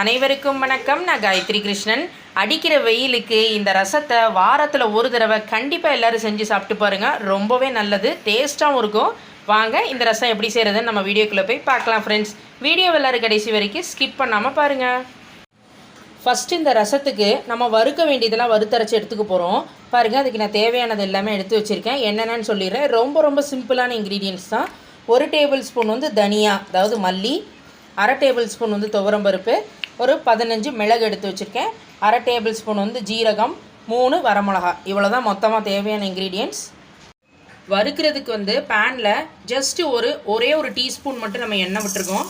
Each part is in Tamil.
அனைவருக்கும் வணக்கம். நான் காயத்ரி கிருஷ்ணன். அடிக்கிற வெயிலுக்கு இந்த ரசத்தை வாரத்தில் ஒரு தடவை கண்டிப்பாக எல்லாரும் செஞ்சு சாப்பிட்டு பாருங்கள் ரொம்பவே நல்லது. டேஸ்ட்டாகவும் இருக்கும். வாங்க இந்த ரசம் எப்படி செய்கிறதுன்னு நம்ம வீடியோக்குள்ளே போய் பார்க்கலாம் ஃப்ரெண்ட்ஸ் வீடியோ எல்லோரும் கடைசி வரைக்கும் ஸ்கிப் பண்ணாமல் பாருங்கள் ஃபஸ்ட்டு இந்த ரசத்துக்கு நம்ம வறுக்க வேண்டியதெல்லாம் வறுத்தரைச்சி எடுத்துக்க போகிறோம் பாருங்கள் அதுக்கு நான் தேவையானது எல்லாமே எடுத்து வச்சுருக்கேன். என்னென்னு சொல்லிடுறேன். ரொம்ப ரொம்ப சிம்பிளான இன்க்ரீடியன்ஸ் தான். ஒரு டேபிள் ஸ்பூன் வந்து தனியா அதாவது மல்லி அரை டேபிள் ஸ்பூன் வந்து துவரம்பருப்பு ஒரு பதினஞ்சு மிளகு எடுத்து வச்சுருக்கேன். அரை டேபிள் ஸ்பூன் வந்து ஜீரகம் மூணு வரமிளகா. இவ்வளோ தான் மொத்தமாக தேவையான இன்க்ரீடியன்ட்ஸ் வறுக்கிறதுக்கு வந்து பேனில் ஜஸ்ட்டு ஒரு ஒரே ஒரு டீஸ்பூன் மட்டும் நம்ம எண்ணெய் விட்டுருக்கோம்.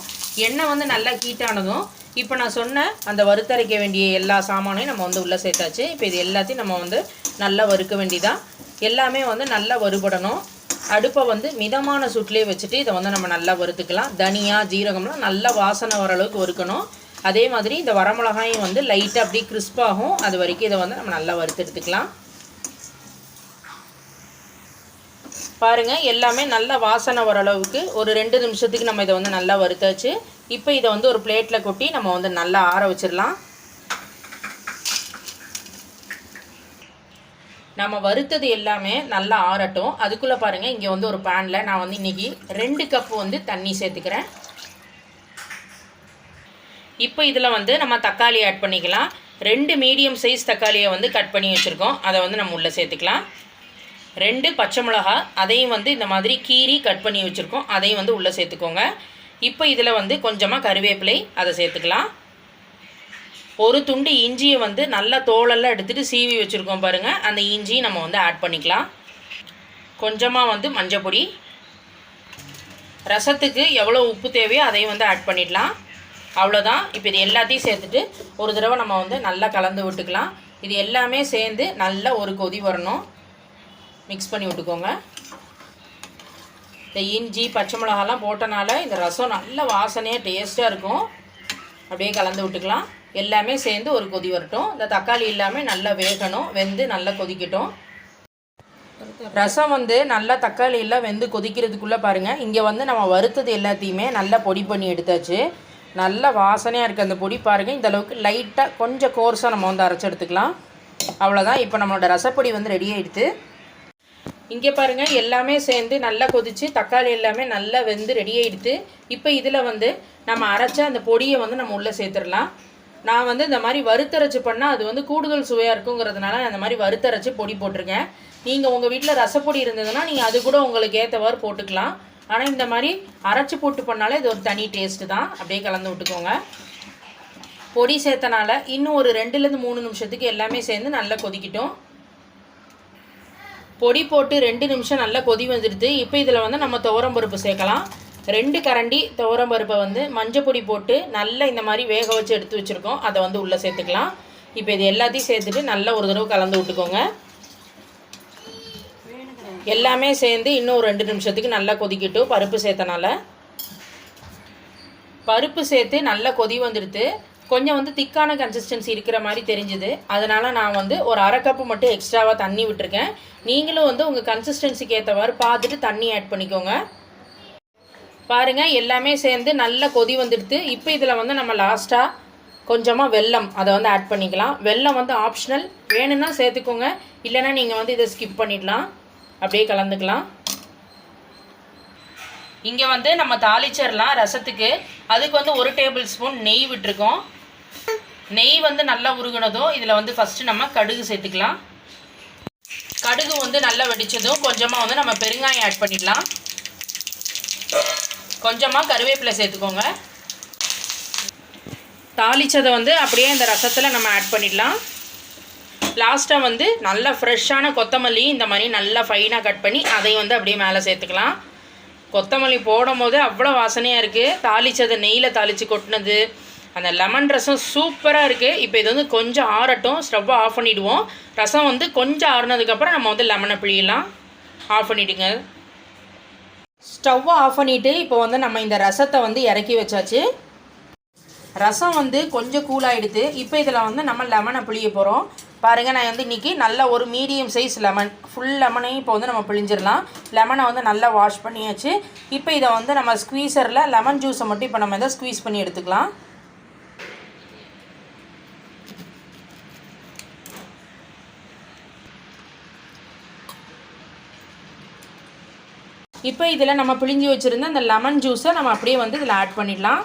எண்ணெய் வந்து நல்லா ஹீட்டானதும் இப்போ நான் சொன்ன அந்த வறுத்தரைக்க வேண்டிய எல்லா சாமானையும் நம்ம வந்து உள்ளே சேர்த்தாச்சு. இப்போ இது எல்லாத்தையும் நம்ம வந்து நல்லா வறுக்க வேண்டிதான் எல்லாமே வந்து நல்லா வறுபடணும். அடுப்பை வந்து மிதமான சுட்லேயே வச்சுட்டு இதை வந்து நம்ம நல்லா வறுத்துக்கலாம். தனியாக ஜீரகம்லாம் நல்லா வாசனை வர அளவுக்கு வறுக்கணும். அதே மாதிரி இந்த வரமிளகாயும் வந்து லைட்டாக அப்படியே கிறிஸ்பாகும் அது வரைக்கும் இதை வந்து நம்ம நல்லா வறுத்தெடுத்துக்கலாம் பாருங்கள் எல்லாமே நல்லா வாசனை வர அளவுக்கு ஒரு ரெண்டு நிமிஷத்துக்கு நம்ம இதை வந்து நல்லா வறுத்தாச்சு. இப்போ இதை வந்து ஒரு பிளேட்டில் கொட்டி நம்ம வந்து நல்லா ஆற வச்சிடலாம். நம்ம வறுத்தது எல்லாமே நல்லா ஆறட்டும். அதுக்குள்ளே பாருங்கள் இங்கே வந்து ஒரு பேனில் நான் வந்து இன்றைக்கி ரெண்டு கப்பு வந்து தண்ணி சேர்த்துக்கிறேன். இப்போ இதில் வந்து நம்ம தக்காளி ஆட் பண்ணிக்கலாம். ரெண்டு மீடியம் சைஸ் தக்காளியை வந்து கட் பண்ணி வச்சுருக்கோம். அதை வந்து நம்ம உள்ளே சேர்த்துக்கலாம். ரெண்டு பச்சை மிளகா அதையும் வந்து இந்த மாதிரி கீரி கட் பண்ணி வச்சுருக்கோம். அதையும் வந்து உள்ளே சேர்த்துக்கோங்க. இப்போ இதில் வந்து கொஞ்சமாக கருவேப்பிலை அதை சேர்த்துக்கலாம். ஒரு துண்டு இஞ்சியை வந்து நல்லா தோலெல்லாம் எடுத்துகிட்டு சீவி வச்சுருக்கோம் பாருங்கள் அந்த இஞ்சியும் நம்ம வந்து ஆட் பண்ணிக்கலாம். கொஞ்சமாக வந்து மஞ்சள் பொடி ரசத்துக்கு எவ்வளோ உப்பு தேவையோ அதையும் வந்து ஆட் பண்ணிடலாம். அவ்வளோதான் இப்போ இது எல்லாத்தையும் சேர்த்துட்டு ஒரு தடவை நம்ம வந்து நல்லா கலந்து விட்டுக்கலாம். இது எல்லாமே சேர்ந்து நல்லா ஒரு கொதி வரணும். மிக்ஸ் பண்ணி விட்டுக்கோங்க. இந்த இஞ்சி பச்சை மிளகாலாம் போட்டனால இந்த ரசம் நல்ல வாசனையாக டேஸ்ட்டாக இருக்கும். அப்படியே கலந்து விட்டுக்கலாம். எல்லாமே சேர்ந்து ஒரு கொதி வரட்டும். இந்த தக்காளி எல்லாமே நல்லா வேகணும். வெந்து நல்லா கொதிக்கட்டும். ரசம் வந்து நல்லா தக்காளி எல்லாம் வெந்து கொதிக்கிறதுக்குள்ளே பாருங்கள் இங்கே வந்து நம்ம வறுத்தது எல்லாத்தையுமே நல்லா பொடி பண்ணி எடுத்தாச்சு. நல்ல வாசனையாக இருக்குது அந்த பொடி பாருங்கள் இந்த அளவுக்கு லைட்டாக கொஞ்சம் கோர்ஸாக நம்ம வந்து அரைச்சி எடுத்துக்கலாம். அவ்வளோதான் இப்போ நம்மளோட ரசப்பொடி வந்து ரெடி ஆகிடுது இங்கே பாருங்கள் எல்லாமே சேர்ந்து நல்லா கொதித்து தக்காளி எல்லாமே நல்லா வெந்து ரெடி ஆகிடுது இப்போ இதில் வந்து நம்ம அரைச்ச அந்த பொடியை வந்து நம்ம உள்ளே சேர்த்துடலாம். நான் வந்து இந்த மாதிரி வறுத்தரைச்சி பண்ணால் அது வந்து கூடுதல் சுவையாக இருக்குங்கிறதுனால அந்த மாதிரி வறுத்தரைச்சி பொடி போட்டிருக்கேன். நீங்கள் உங்கள் வீட்டில் ரசப்பொடி இருந்ததுன்னா நீங்கள் அது கூட உங்களுக்கு ஏற்றவாறு போட்டுக்கலாம். ஆனால் இந்த மாதிரி அரைச்சி போட்டு பண்ணாலே இது ஒரு தனி டேஸ்ட்டு தான். அப்படியே கலந்து விட்டுக்கோங்க. பொடி சேர்த்தனால இன்னும் ஒரு ரெண்டுலேருந்து மூணு நிமிஷத்துக்கு எல்லாமே சேர்ந்து நல்லா கொதிக்கட்டும். பொடி போட்டு ரெண்டு நிமிஷம் நல்லா கொதி வந்துடுது. இப்போ இதில் வந்து நம்ம துவரம் பருப்பு சேர்க்கலாம். ரெண்டு கரண்டி துவரம் பருப்பை வந்து மஞ்சள் பொடி போட்டு நல்லா இந்த மாதிரி வேக வச்சு எடுத்து வச்சுருக்கோம். அதை வந்து உள்ளே சேர்த்துக்கலாம். இப்போ இது எல்லாத்தையும் சேர்த்துட்டு நல்லா ஒரு தடவை கலந்து விட்டுக்கோங்க. எல்லாமே சேர்ந்து இன்னும் ஒரு ரெண்டு நிமிஷத்துக்கு நல்லா கொதிக்கட்டும். பருப்பு சேர்த்தனால. பருப்பு சேர்த்து நல்லா கொதி வந்துடுது கொஞ்சம் வந்து திக்கான கன்சிஸ்டன்சி இருக்கிற மாதிரி தெரிஞ்சுது. அதனால் நான் வந்து ஒரு அரை கப்பு மட்டும் எக்ஸ்ட்ராவாக தண்ணி விட்டுருக்கேன். நீங்களும் வந்து உங்கள் கன்சிஸ்டன்சிக்கு ஏற்றவாறு பார்த்துட்டு தண்ணி ஆட் பண்ணிக்கோங்க. பாருங்கள் எல்லாமே சேர்ந்து நல்லா கொதி வந்துடுது இப்போ இதில் வந்து நம்ம லாஸ்ட்டாக கொஞ்சமாக வெல்லம் அதை வந்து ஆட் பண்ணிக்கலாம். வெல்லம் வந்து ஆப்ஷனல் வேணும்னா சேர்த்துக்கோங்க. இல்லைன்னா நீங்கள் வந்து இதை ஸ்கிப் பண்ணிடலாம். அப்படியே கலந்துக்கலாம். இங்கே வந்து நம்ம தாளிச்சிடலாம் ரசத்துக்கு. அதுக்கு வந்து ஒரு டேபிள் ஸ்பூன் நெய் விட்டுருக்கோம். நெய் வந்து நல்லா உருகுனதும் இதில் வந்து ஃபஸ்ட்டு நம்ம கடுகு சேர்த்துக்கலாம். கடுகு வந்து நல்லா வெடித்ததும் கொஞ்சமாக வந்து நம்ம பெருங்காயம் ஆட் பண்ணிடலாம் கொஞ்சமாக கருவேப்பிலை சேர்த்துக்கோங்க. தாளித்ததை வந்து அப்படியே இந்த ரசத்தில் நம்ம ஆட் பண்ணிடலாம். லாஸ்ட்டாக வந்து நல்லா ஃப்ரெஷ்ஷான கொத்தமல்லி இந்த மாதிரி நல்லா ஃபைனாக கட் பண்ணி அதையும் வந்து அப்படியே மேலே சேர்த்துக்கலாம். கொத்தமல்லி போடும் போது அவ்வளோ வாசனையாக இருக்குது தாளித்தது நெய்யில் தாளித்து கொட்டினது அந்த லெமன் ரசம் சூப்பராக இருக்குது இப்போ இது வந்து கொஞ்சம் ஆறட்டும். ஸ்டவ்வை ஆஃப் பண்ணிவிடுவோம் ரசம் வந்து கொஞ்சம் ஆறுனதுக்கப்புறம் நம்ம வந்து லெமனை பிழியலாம். ஆஃப் பண்ணிவிடுங்க ஸ்டவ்வை ஆஃப் பண்ணிவிட்டு இப்போ வந்து நம்ம இந்த ரசத்தை வந்து இறக்கி வச்சாச்சு. ரசம் வந்து கொஞ்சம் கூலாகிடுது இப்போ இதில் வந்து நம்ம லெமனை பிழிய போகிறோம் பாருங்கள் நான் வந்து இன்றைக்கி நல்ல ஒரு மீடியம் சைஸ் லெமன் ஃபுல் லெமனையும் இப்போ வந்து நம்ம பிழிஞ்சிடலாம். லெமனை வந்து நல்லா வாஷ் பண்ணியாச்சு. இப்போ இதை வந்து நம்ம ஸ்queezerல லெமன் ஜூஸை மட்டும் இப்போ நம்ம இதை ஸ்குவீஸ் பண்ணி எடுத்துக்கலாம். இப்போ இதில் நம்ம பிழிஞ்சி வச்சுருந்த அந்த லெமன் ஜூஸை நம்ம அப்படியே வந்து இதில் ஆட் பண்ணிடலாம்.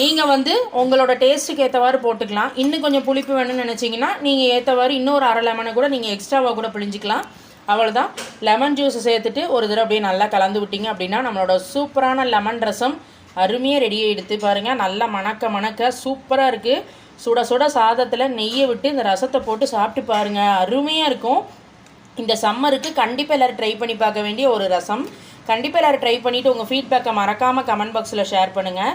நீங்கள் வந்து உங்களோட டேஸ்ட்டுக்கு ஏற்றவாறு போட்டுக்கலாம். இன்னும் கொஞ்சம் புளிப்பு வேணும்னு நினச்சிங்கன்னா நீங்கள் ஏற்றவாறு இன்னொரு அரை லெமனை கூட நீங்கள் எக்ஸ்ட்ராவாக கூட பிழிஞ்சிக்கலாம். அவ்வளோதான் லெமன் ஜூஸை சேர்த்துட்டு ஒரு தடவை அப்படியே நல்லா கலந்து விட்டிங்க அப்படின்னா நம்மளோட சூப்பரான லெமன் ரசம் அருமையாக ரெடியாக எடுத்து பாருங்கள் நல்லா மணக்க மணக்க சூப்பராக இருக்குது சுட சுட சாதத்தில் நெய்யை விட்டு இந்த ரசத்தை போட்டு சாப்பிட்டு பாருங்கள் அருமையாக இருக்கும். இந்த சம்மருக்கு கண்டிப்பாக எல்லோரும் ட்ரை பண்ணி பார்க்க வேண்டிய ஒரு ரசம். கண்டிப்பாக எல்லோரும் ட்ரை பண்ணிவிட்டு உங்கள் ஃபீட்பேக்கை மறக்காமல் கமெண்ட் பாக்ஸில் ஷேர் பண்ணுங்கள்